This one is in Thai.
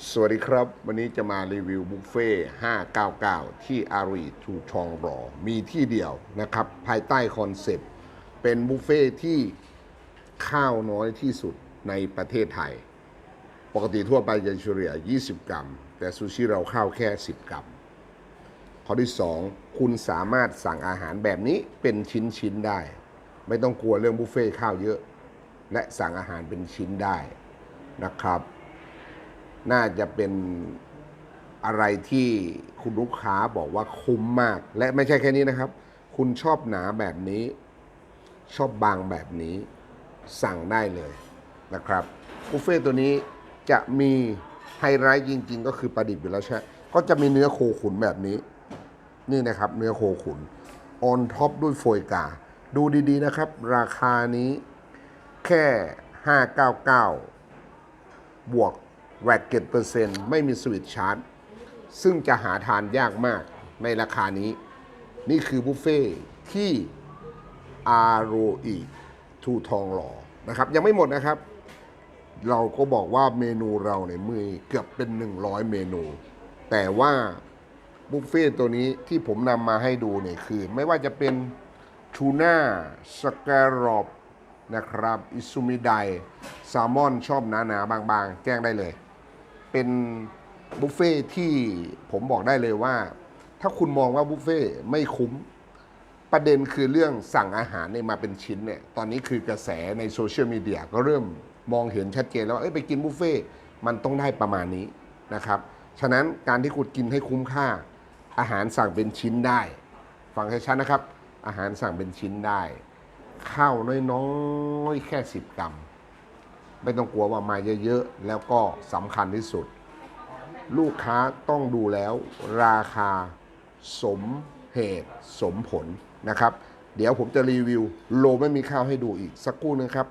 สวัสดีครับ วันนี้จะมารีวิวบุฟเฟ่599 ที่อารีทูชองรอ มีที่เดียวนะครับ ภายใต้คอนเซปต์ เป็นบุฟเฟ่ที่ข้าวน้อยที่สุดในประเทศไทย ปกติทั่วไปจะเฉลี่ย 20 กรัม แต่ซูชิเราข้าวแค่ 10 กรัม ข้อที่ 2 คุณสามารถสั่งอาหารแบบนี้เป็นชิ้น ๆ ได้ ไม่ต้องกลัวเรื่องบุฟเฟ่ข้าวเยอะ และสั่งอาหารเป็นชิ้นได้นะครับ น่าจะเป็นอะไรที่คุณลูกค้าบอกว่าคุ้มมาก และไม่ใช่แค่นี้นะครับ คุณชอบหนาแบบนี้ ชอบบางแบบนี้ สั่งได้เลยนะครับบุฟเฟ่ตัวนี้จะมีไฮไลท์จริง ๆ ก็คือปลาดิบอยู่แล้วใช่ก็จะมีเนื้อโคขุนแบบนี้ นี่นะครับ เนื้อโคขุนออนท็อปด้วยโฟยกา ดูดีๆนะครับ ราคานี้แค่ 599 บวก แวกเก็ตเปอร์เซ็นต์ไม่มีสวิตชาร์จ ซึ่งจะหาทานยากมากในราคานี้ นี่คือบุฟเฟ่ที่อาโรอีทูทองหล่อนะครับ ยังไม่หมดนะครับ เราก็บอกว่าเมนูเราเนี่ยมือเกือบเป็น 100 เมนู แต่ว่าบุฟเฟ่ตัวนี้ที่ผมนำมาให้ดูเนี่ยคือ ไม่ว่าจะเป็นทูน่าสแกรอบนะครับ อิซูมิไดแซลมอนชอบหนาๆบางๆ แจ้งได้เลย เป็นบุฟเฟ่ที่ผมบอกได้เลยว่า ถ้าคุณมองว่าบุฟเฟ่ไม่คุ้ม ประเด็นคือเรื่องสั่งอาหารเนี่ยมาเป็นชิ้นเนี่ยตอนนี้คือกระแสในโซเชียลมีเดียก็เริ่มมองเห็นชัดเจนแล้วว่าไปกินบุฟเฟ่มันต้องได้ประมาณนี้นะครับฉะนั้นการที่คุณกินให้คุ้มค่า อาหารสั่งเป็นชิ้นได้ ฟังให้ชัดนะครับ อาหารสั่งเป็นชิ้นได้ ข้าวน้อยๆแค่ 10 กรัม ไม่ต้องกลัวว่ามาเยอะๆ แล้วก็สำคัญที่สุด ลูกค้าต้องดูแล้วราคาสมเหตุสมผลนะครับ เดี๋ยวผมจะรีวิว โลไม่มีข้าวให้ดูอีกสักครู่นึงครับ